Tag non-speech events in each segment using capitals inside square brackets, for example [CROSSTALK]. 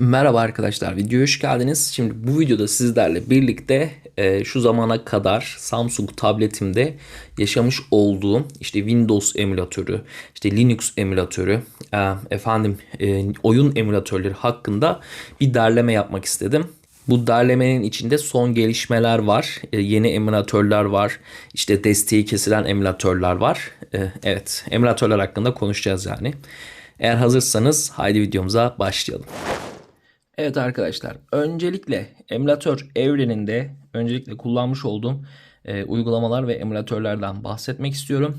Merhaba arkadaşlar, videoya hoş geldiniz. Şimdi bu videoda sizlerle birlikte e, şu zamana kadar Samsung tabletimde yaşamış olduğum işte Windows emülatörü, işte Linux emülatörü, e, efendim e, oyun emülatörleri hakkında bir derleme yapmak istedim. Bu derlemenin içinde son gelişmeler var, e, yeni emülatörler var, işte desteği kesilen emülatörler var. E, evet, emülatörler hakkında konuşacağız yani. Eğer hazırsanız haydi videomuza başlayalım. Evet arkadaşlar öncelikle emülatör evreninde öncelikle kullanmış olduğum e, uygulamalar ve emülatörlerden bahsetmek istiyorum.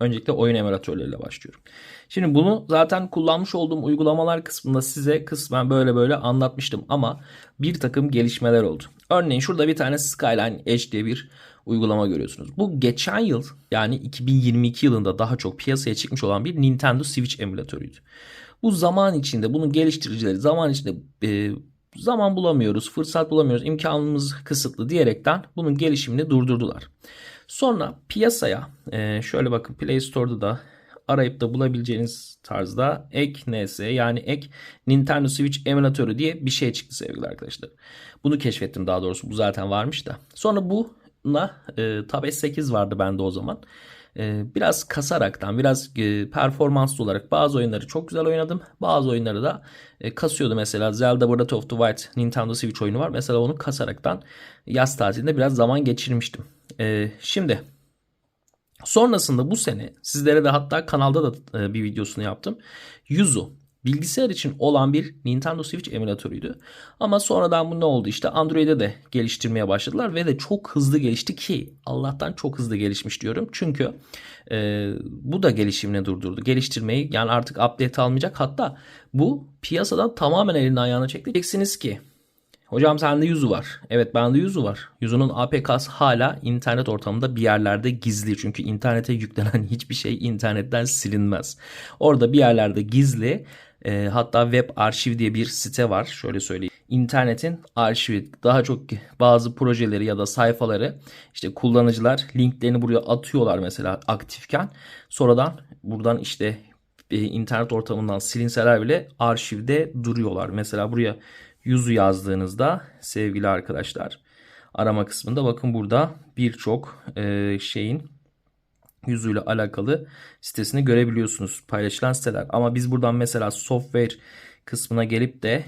Öncelikle oyun emülatörleriyle başlıyorum. Şimdi bunu zaten kullanmış olduğum uygulamalar kısmında size kısmen böyle böyle anlatmıştım ama bir takım gelişmeler oldu. Örneğin şurada bir tane Skyline Edge diye bir uygulama görüyorsunuz. Bu geçen yıl yani 2022 yılında daha çok piyasaya çıkmış olan bir Nintendo Switch emülatörüydü. Bu zaman içinde bunun geliştiricileri zaman içinde e, zaman bulamıyoruz, fırsat bulamıyoruz, imkanımız kısıtlı diyerekten bunun gelişimini durdurdular. Sonra piyasaya e, şöyle bakın Play Store'da da arayıp da bulabileceğiniz tarzda ek NS yani ek Nintendo Switch emülatörü diye bir şey çıktı sevgili arkadaşlar. Bunu keşfettim daha doğrusu bu zaten varmış da. Sonra buna e, Tab S8 vardı bende o zaman. E, biraz kasaraktan biraz e, performanslı olarak bazı oyunları çok güzel oynadım. Bazı oyunları da e, kasıyordu mesela Zelda Breath of the Wild Nintendo Switch oyunu var. Mesela onu kasaraktan yaz tatilinde biraz zaman geçirmiştim. E, şimdi sonrasında bu sene sizlere de hatta kanalda da e, bir videosunu yaptım. Yuzu bilgisayar için olan bir Nintendo Switch emülatörüydü. Ama sonradan bu ne oldu işte Android'e de geliştirmeye başladılar ve de çok hızlı gelişti ki Allah'tan çok hızlı gelişmiş diyorum. Çünkü e, bu da gelişimini durdurdu. Geliştirmeyi yani artık update almayacak hatta bu piyasadan tamamen elini ayağına çekti. Diyeceksiniz ki Hocam sende yüzü var. Evet bende yüzü var. Yüzünün APK'sı hala internet ortamında bir yerlerde gizli. Çünkü internete yüklenen [LAUGHS] hiçbir şey internetten silinmez. Orada bir yerlerde gizli e, hatta web arşiv diye bir site var. Şöyle söyleyeyim. İnternetin arşivi daha çok bazı projeleri ya da sayfaları işte kullanıcılar linklerini buraya atıyorlar mesela aktifken. Sonradan buradan işte e, internet ortamından silinseler bile arşivde duruyorlar. Mesela buraya yüzü yazdığınızda sevgili arkadaşlar arama kısmında bakın burada birçok e, şeyin yüzüyle alakalı sitesini görebiliyorsunuz paylaşılan siteler. Ama biz buradan mesela software kısmına gelip de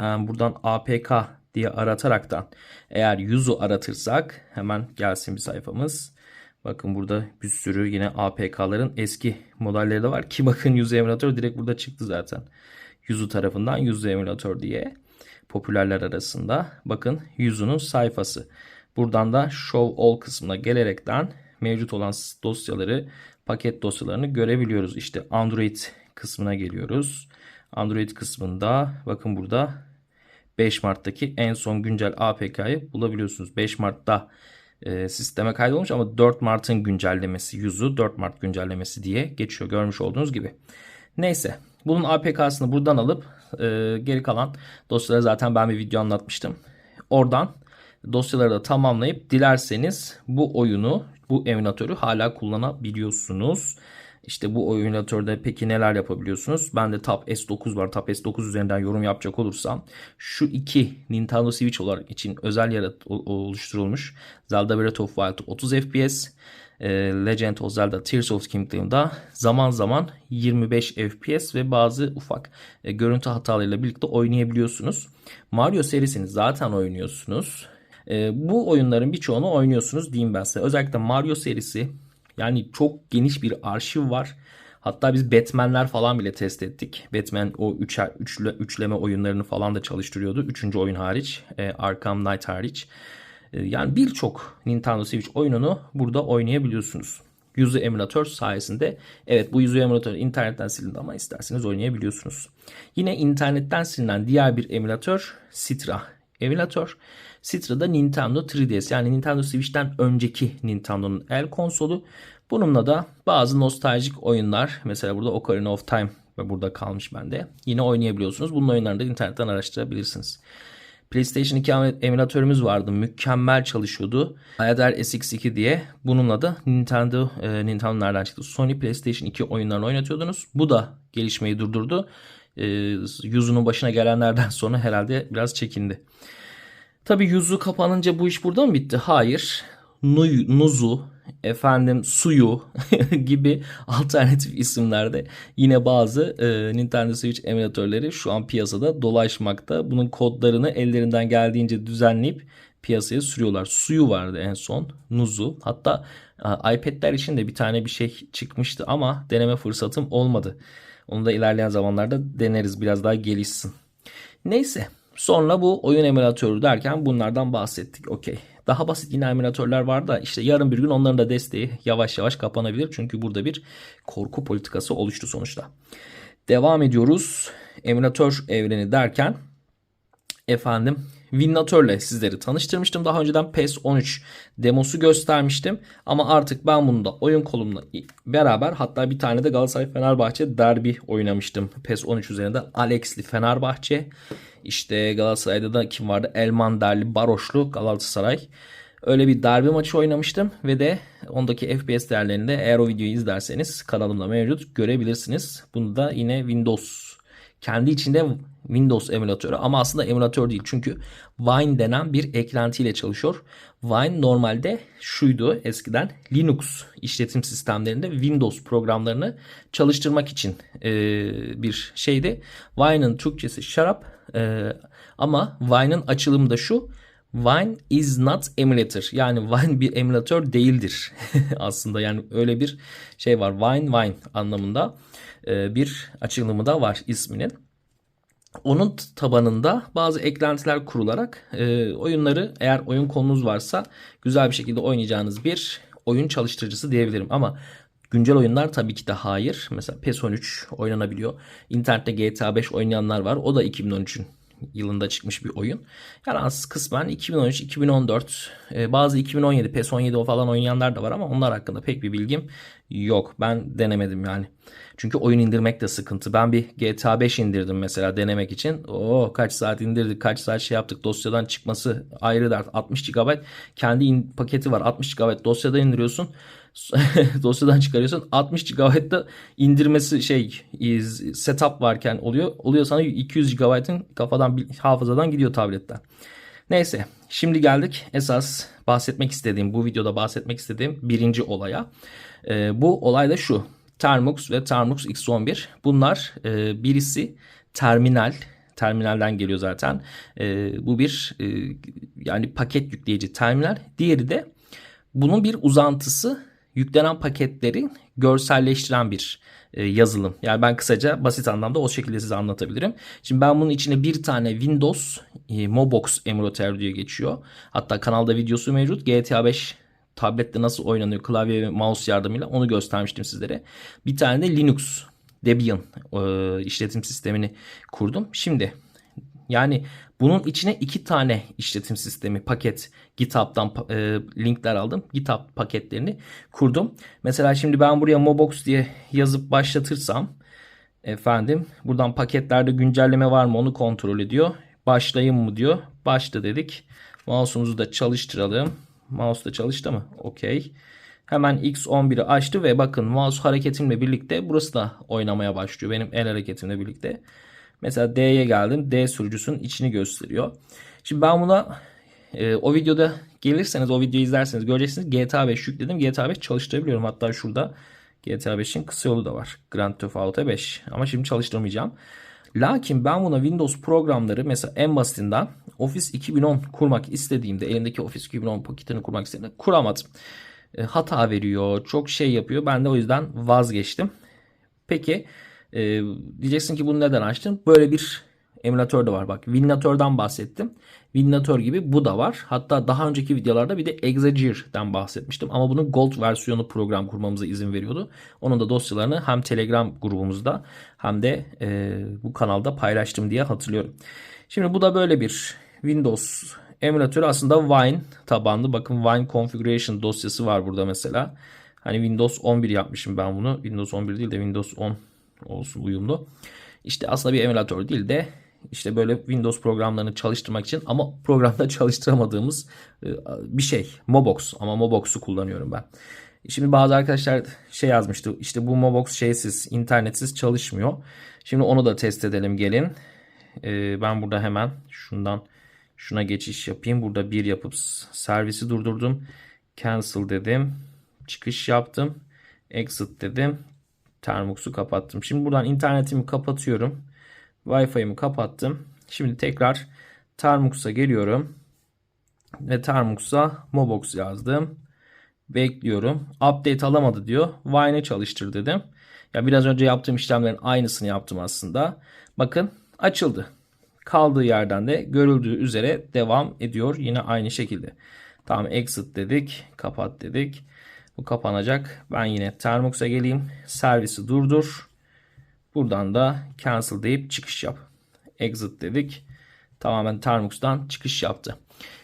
e, buradan APK diye arataraktan eğer yüzü aratırsak hemen gelsin bir sayfamız. Bakın burada bir sürü yine APK'ların eski modelleri de var ki [LAUGHS] bakın yüzü emülatör direkt burada çıktı zaten. Yüzü tarafından yüzü emülatör diye popülerler arasında. Bakın yüzünün sayfası. Buradan da Show All kısmına gelerekten mevcut olan dosyaları, paket dosyalarını görebiliyoruz. İşte Android kısmına geliyoruz. Android kısmında bakın burada 5 Mart'taki en son güncel APK'yı bulabiliyorsunuz. 5 Mart'ta e, sisteme kaydolmuş ama 4 Mart'ın güncellemesi yüzü 4 Mart güncellemesi diye geçiyor görmüş olduğunuz gibi. Neyse bunun APK'sını buradan alıp e, geri kalan dosyaları zaten ben bir video anlatmıştım. Oradan dosyaları da tamamlayıp dilerseniz bu oyunu bu emülatörü hala kullanabiliyorsunuz. İşte bu emülatörde peki neler yapabiliyorsunuz? Ben de Tab S9 var. Tab S9 üzerinden yorum yapacak olursam şu iki Nintendo Switch olarak için özel yarat oluşturulmuş Zelda Breath of Wild 30 FPS e, Legend of Zelda Tears of Kingdom'da zaman zaman 25 FPS ve bazı ufak e, görüntü hatalarıyla birlikte oynayabiliyorsunuz. Mario serisini zaten oynuyorsunuz. E, bu oyunların birçoğunu oynuyorsunuz diyeyim ben size. Özellikle Mario serisi yani çok geniş bir arşiv var. Hatta biz Batman'ler falan bile test ettik. Batman o üçer, üçle, üçleme oyunlarını falan da çalıştırıyordu. Üçüncü oyun hariç. E, Arkham Knight hariç. E, yani birçok Nintendo Switch oyununu burada oynayabiliyorsunuz. Yüzü emülatör sayesinde. Evet bu yüzü emülatör internetten silindi ama isterseniz oynayabiliyorsunuz. Yine internetten silinen diğer bir emülatör Citra emülatör. Citra'da Nintendo 3DS yani Nintendo Switch'ten önceki Nintendo'nun el konsolu. Bununla da bazı nostaljik oyunlar mesela burada Ocarina of Time ve burada kalmış bende. Yine oynayabiliyorsunuz. Bunun oyunlarını da internetten araştırabilirsiniz. PlayStation 2 emülatörümüz vardı. Mükemmel çalışıyordu. Ayader SX2 diye. Bununla da Nintendo, e, Nintendo nereden çıktı? Sony PlayStation 2 oyunlarını oynatıyordunuz. Bu da gelişmeyi durdurdu. e, yüzünün başına gelenlerden [LAUGHS] sonra herhalde biraz çekindi. Tabi yüzü kapanınca bu iş burada mı bitti? Hayır. Nuy, nuzu, efendim suyu [LAUGHS] gibi alternatif isimlerde yine bazı e, Nintendo Switch emülatörleri şu an piyasada dolaşmakta. Bunun kodlarını ellerinden geldiğince düzenleyip piyasaya sürüyorlar. Suyu vardı en son. Nuzu. Hatta e, iPad'ler için de bir tane bir şey çıkmıştı ama deneme fırsatım olmadı. Onu da ilerleyen zamanlarda deneriz biraz daha gelişsin. Neyse Sonra bu oyun emülatörü derken bunlardan bahsettik. Okey. Daha basit yine emülatörler var da işte yarın bir gün onların da desteği yavaş yavaş kapanabilir. Çünkü burada bir korku politikası oluştu sonuçta. Devam ediyoruz. Emülatör evreni derken efendim Winatör'le sizleri tanıştırmıştım. Daha önceden PES 13 demosu göstermiştim. Ama artık ben bunu da oyun kolumla beraber hatta bir tane de Galatasaray Fenerbahçe derbi oynamıştım. PES 13 üzerinde Alex'li Fenerbahçe. İşte Galatasaray'da da kim vardı? Elman Derli Baroşlu Galatasaray. Öyle bir derbi maçı oynamıştım ve de ondaki FPS değerlerini de eğer o videoyu izlerseniz kanalımda mevcut görebilirsiniz. Bunu da yine Windows kendi içinde Windows emülatörü ama aslında emülatör değil. Çünkü Wine denen bir eklentiyle çalışıyor. Wine normalde şuydu eskiden Linux işletim sistemlerinde Windows programlarını çalıştırmak için e, bir şeydi. Wine'ın Türkçesi şarap e, ama Wine'ın açılımı da şu. Wine is not emulator. Yani Wine bir emülatör değildir. [LAUGHS] Aslında yani öyle bir şey var. Wine Wine anlamında e, bir açılımı da var isminin. Onun tabanında bazı eklentiler kurularak e, oyunları eğer oyun konunuz varsa güzel bir şekilde oynayacağınız bir oyun çalıştırıcısı diyebilirim. Ama güncel oyunlar tabii ki de hayır. Mesela PES 13 oynanabiliyor. İnternette GTA 5 oynayanlar var. O da 2013'ün yılında çıkmış bir oyun. Yani kısmen 2013, 2014, e, bazı 2017, PES 17 o falan oynayanlar da var ama onlar hakkında pek bir bilgim yok. Ben denemedim yani. Çünkü oyun indirmek de sıkıntı. Ben bir GTA 5 indirdim mesela denemek için. Oo kaç saat indirdik, kaç saat şey yaptık. Dosyadan çıkması ayrı dert. 60 GB kendi paketi var. 60 GB dosyadan indiriyorsun. [LAUGHS] dosyadan çıkarıyorsun. 60 GB'da indirmesi şey setup varken oluyor. Oluyor sana 200 GB'ın kafadan hafızadan gidiyor tabletten. Neyse şimdi geldik esas bahsetmek istediğim bu videoda bahsetmek istediğim birinci olaya. Ee, bu olay da şu. Termux ve Termux X11 bunlar e, birisi terminal terminalden geliyor zaten. E, bu bir e, yani paket yükleyici terminal. Diğeri de bunun bir uzantısı yüklenen paketleri görselleştiren bir e, yazılım. Yani ben kısaca basit anlamda o şekilde size anlatabilirim. Şimdi ben bunun içine bir tane Windows e, Mobox emülatör diye geçiyor. Hatta kanalda videosu mevcut. GTA 5 tablette nasıl oynanıyor klavye ve mouse yardımıyla onu göstermiştim sizlere. Bir tane de Linux Debian e, işletim sistemini kurdum. Şimdi yani bunun içine iki tane işletim sistemi paket GitHub'dan e, linkler aldım. GitHub paketlerini kurdum. Mesela şimdi ben buraya Mobox diye yazıp başlatırsam efendim buradan paketlerde güncelleme var mı onu kontrol ediyor. Başlayayım mı diyor. Başla dedik. Mouse'umuzu da çalıştıralım. Mouse da çalıştı mı? Okey. Hemen X11'i açtı ve bakın mouse hareketimle birlikte burası da oynamaya başlıyor. Benim el hareketimle birlikte. Mesela D'ye geldim. D sürücüsünün içini gösteriyor. Şimdi ben buna e, o videoda gelirseniz o videoyu izlerseniz göreceksiniz. GTA 5 yükledim. GTA 5 çalıştırabiliyorum. Hatta şurada GTA 5'in kısa yolu da var. Grand Theft Auto 5. Ama şimdi çalıştırmayacağım. Lakin ben buna Windows programları mesela en basitinden Office 2010 kurmak istediğimde elimdeki Office 2010 paketini kurmak istediğimde kuramadım. E, hata veriyor, çok şey yapıyor. Ben de o yüzden vazgeçtim. Peki e, diyeceksin ki bunu neden açtın? Böyle bir emülatör de var. Bak Winatör'den bahsettim. Winatör gibi bu da var. Hatta daha önceki videolarda bir de Exagear'den bahsetmiştim. Ama bunun Gold versiyonu program kurmamıza izin veriyordu. Onun da dosyalarını hem Telegram grubumuzda hem de e, bu kanalda paylaştım diye hatırlıyorum. Şimdi bu da böyle bir Windows emülatörü aslında Wine tabanlı. Bakın Wine Configuration dosyası var burada mesela. Hani Windows 11 yapmışım ben bunu. Windows 11 değil de Windows 10 olsun uyumlu. İşte aslında bir emülatör değil de işte böyle Windows programlarını çalıştırmak için ama programda [LAUGHS] çalıştıramadığımız e, bir şey. Mobox ama Mobox'u kullanıyorum ben. Şimdi bazı arkadaşlar şey yazmıştı. İşte bu Mobox şeysiz, internetsiz çalışmıyor. Şimdi onu da test edelim gelin. Ee, ben burada hemen şundan şuna geçiş yapayım. Burada bir yapıp servisi durdurdum. Cancel dedim. Çıkış yaptım. Exit dedim. Termux'u kapattım. Şimdi buradan internetimi kapatıyorum. Wi-Fi'mi kapattım. Şimdi tekrar Termux'a geliyorum. Ve Termux'a Mobox yazdım. Bekliyorum. Update alamadı diyor. Vine'e çalıştır dedim. Ya biraz önce yaptığım işlemlerin aynısını yaptım aslında. Bakın açıldı. Kaldığı yerden de görüldüğü üzere devam ediyor. Yine aynı şekilde. Tamam exit dedik. Kapat dedik. Bu kapanacak. Ben yine Termux'a geleyim. Servisi durdur. Buradan da cancel deyip çıkış yap. Exit dedik. Tamamen Termux'tan çıkış yaptı.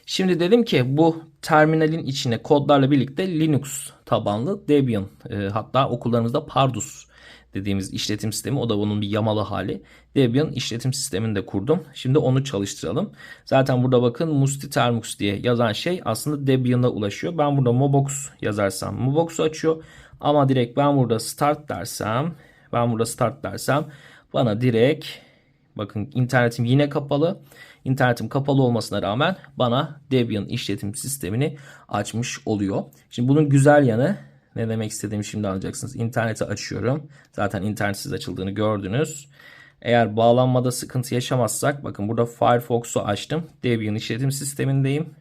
Şimdi dedim ki bu terminalin içine kodlarla birlikte Linux tabanlı Debian e, hatta okullarımızda Pardus dediğimiz işletim sistemi o da bunun bir yamalı hali. Debian işletim sistemini de kurdum. Şimdi onu çalıştıralım. Zaten burada bakın Musti Termux diye yazan şey aslında Debian'a ulaşıyor. Ben burada Mobox yazarsam Mobox'u açıyor. Ama direkt ben burada start dersem ben burada start dersem bana direkt bakın internetim yine kapalı. İnternetim kapalı olmasına rağmen bana Debian işletim sistemini açmış oluyor. Şimdi bunun güzel yanı ne demek istediğimi şimdi anlayacaksınız. İnterneti açıyorum. Zaten internetsiz açıldığını gördünüz. Eğer bağlanmada sıkıntı yaşamazsak bakın burada Firefox'u açtım. Debian işletim sistemindeyim.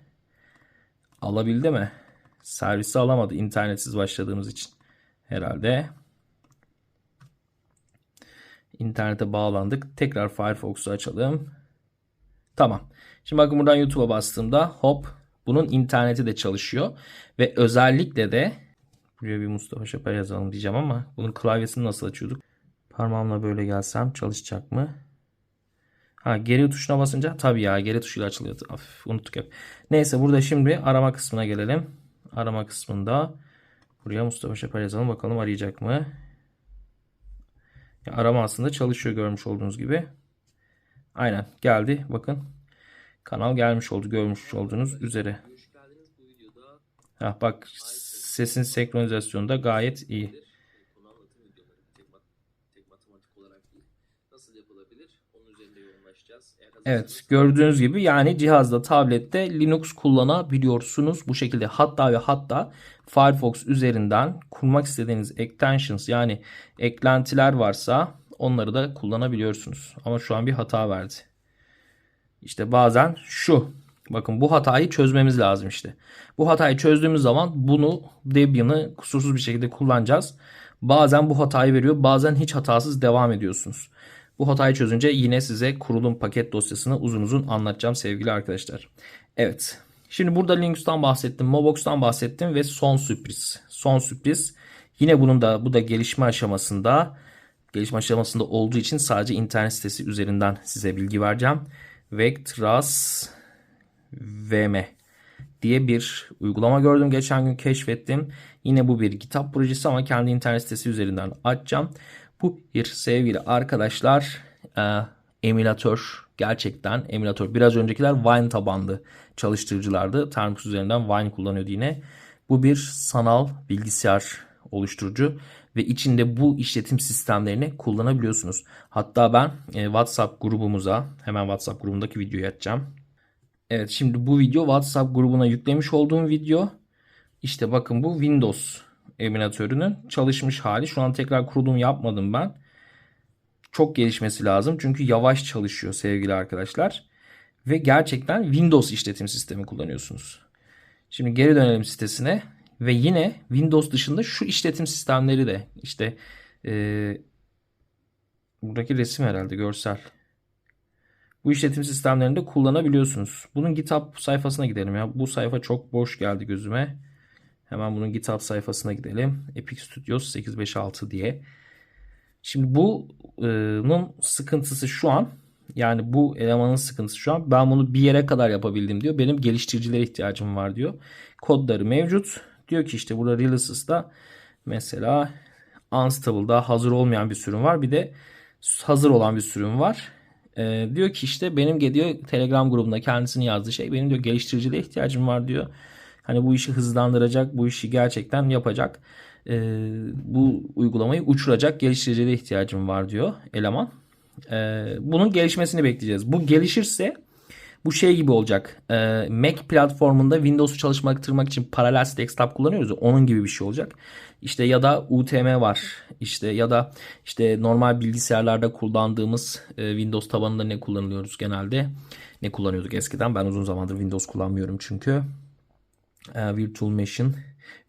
Alabildi mi? Servisi alamadı internetsiz başladığımız için. Herhalde. İnternete bağlandık. Tekrar Firefox'u açalım. Tamam. Şimdi bakın buradan YouTube'a bastığımda hop bunun interneti de çalışıyor. Ve özellikle de buraya bir Mustafa Şeper yazalım diyeceğim ama bunun klavyesini nasıl açıyorduk? Parmağımla böyle gelsem çalışacak mı? Ha geri tuşuna basınca tabii ya geri tuşuyla açılıyor. Of, unuttuk hep. Neyse burada şimdi arama kısmına gelelim. Arama kısmında buraya Mustafa Şeper yazalım. Bakalım arayacak mı? Ya arama aslında çalışıyor görmüş olduğunuz gibi. Aynen geldi. Bakın kanal gelmiş oldu görmüş olduğunuz üzere. Ha, bak sesin senkronizasyonu da gayet iyi. Evet gördüğünüz gibi yani cihazda tablette Linux kullanabiliyorsunuz bu şekilde hatta ve hatta Firefox üzerinden kurmak istediğiniz extensions yani eklentiler varsa onları da kullanabiliyorsunuz. Ama şu an bir hata verdi. İşte bazen şu. Bakın bu hatayı çözmemiz lazım işte. Bu hatayı çözdüğümüz zaman bunu Debian'ı kusursuz bir şekilde kullanacağız. Bazen bu hatayı veriyor. Bazen hiç hatasız devam ediyorsunuz. Bu hatayı çözünce yine size kurulum paket dosyasını uzun uzun anlatacağım sevgili arkadaşlar. Evet. Şimdi burada Linux'tan bahsettim, Mobox'tan bahsettim ve son sürpriz. Son sürpriz. Yine bunun da bu da gelişme aşamasında gelişme aşamasında olduğu için sadece internet sitesi üzerinden size bilgi vereceğim. Vectras VM diye bir uygulama gördüm. Geçen gün keşfettim. Yine bu bir kitap projesi ama kendi internet sitesi üzerinden açacağım. Bu bir sevgili arkadaşlar e, emülatör gerçekten emülatör. Biraz öncekiler Wine tabanlı çalıştırıcılardı. Termux üzerinden Wine kullanıyordu yine. Bu bir sanal bilgisayar oluşturucu ve içinde bu işletim sistemlerini kullanabiliyorsunuz. Hatta ben e, WhatsApp grubumuza hemen WhatsApp grubundaki videoyu açacağım. Evet şimdi bu video WhatsApp grubuna yüklemiş olduğum video. İşte bakın bu Windows emülatörünün çalışmış hali. Şu an tekrar kurulum yapmadım ben. Çok gelişmesi lazım çünkü yavaş çalışıyor sevgili arkadaşlar. Ve gerçekten Windows işletim sistemi kullanıyorsunuz. Şimdi geri dönelim sitesine. Ve yine Windows dışında şu işletim sistemleri de işte e, buradaki resim herhalde görsel. Bu işletim sistemlerini de kullanabiliyorsunuz. Bunun GitHub sayfasına gidelim ya. Bu sayfa çok boş geldi gözüme. Hemen bunun GitHub sayfasına gidelim. Epic Studios 856 diye. Şimdi bunun sıkıntısı şu an yani bu elemanın sıkıntısı şu an ben bunu bir yere kadar yapabildim diyor. Benim geliştiricilere ihtiyacım var diyor. Kodları mevcut. Diyor ki işte burada Releases'da mesela Unstable'da hazır olmayan bir sürüm var. Bir de hazır olan bir sürüm var. Ee, diyor ki işte benim diyor Telegram grubunda kendisini yazdığı şey benim diyor geliştiriciliğe ihtiyacım var diyor. Hani bu işi hızlandıracak, bu işi gerçekten yapacak. e, bu uygulamayı uçuracak geliştiriciye de ihtiyacım var diyor eleman. E, bunun gelişmesini bekleyeceğiz. Bu gelişirse bu şey gibi olacak. E, Mac platformunda Windows'u çalıştırmak için Parallels Desktop kullanıyoruz onun gibi bir şey olacak. İşte ya da UTM var. İşte ya da işte normal bilgisayarlarda kullandığımız e, Windows tabanında ne kullanıyoruz genelde? Ne kullanıyorduk eskiden? Ben uzun zamandır Windows kullanmıyorum çünkü. E, Virtual Machine,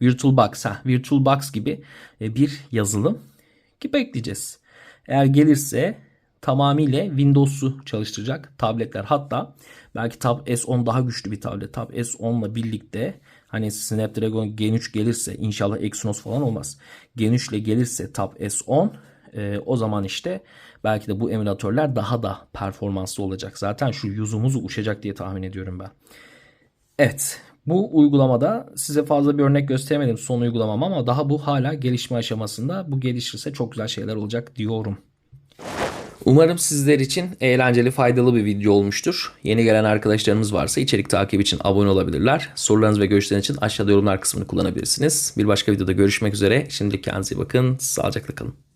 VirtualBox, ha, VirtualBox gibi e, bir yazılım ki bekleyeceğiz. Eğer gelirse tamamıyla Windows'u çalıştıracak tabletler. Hatta belki Tab S10 daha güçlü bir tablet. Tab S10 ile birlikte hani Snapdragon Gen3 gelirse inşallah Exynos falan olmaz. Gen3 ile gelirse Tab S10 e, o zaman işte belki de bu emülatörler daha da performanslı olacak. Zaten şu yüzümüzü uçacak diye tahmin ediyorum ben. Evet. Bu uygulamada size fazla bir örnek gösteremedim son uygulamam ama daha bu hala gelişme aşamasında. Bu gelişirse çok güzel şeyler olacak diyorum. Umarım sizler için eğlenceli, faydalı bir video olmuştur. Yeni gelen arkadaşlarımız varsa içerik takip için abone olabilirler. Sorularınız ve görüşleriniz için aşağıda yorumlar kısmını kullanabilirsiniz. Bir başka videoda görüşmek üzere. Şimdilik kendinize iyi bakın. Sağlıcakla kalın.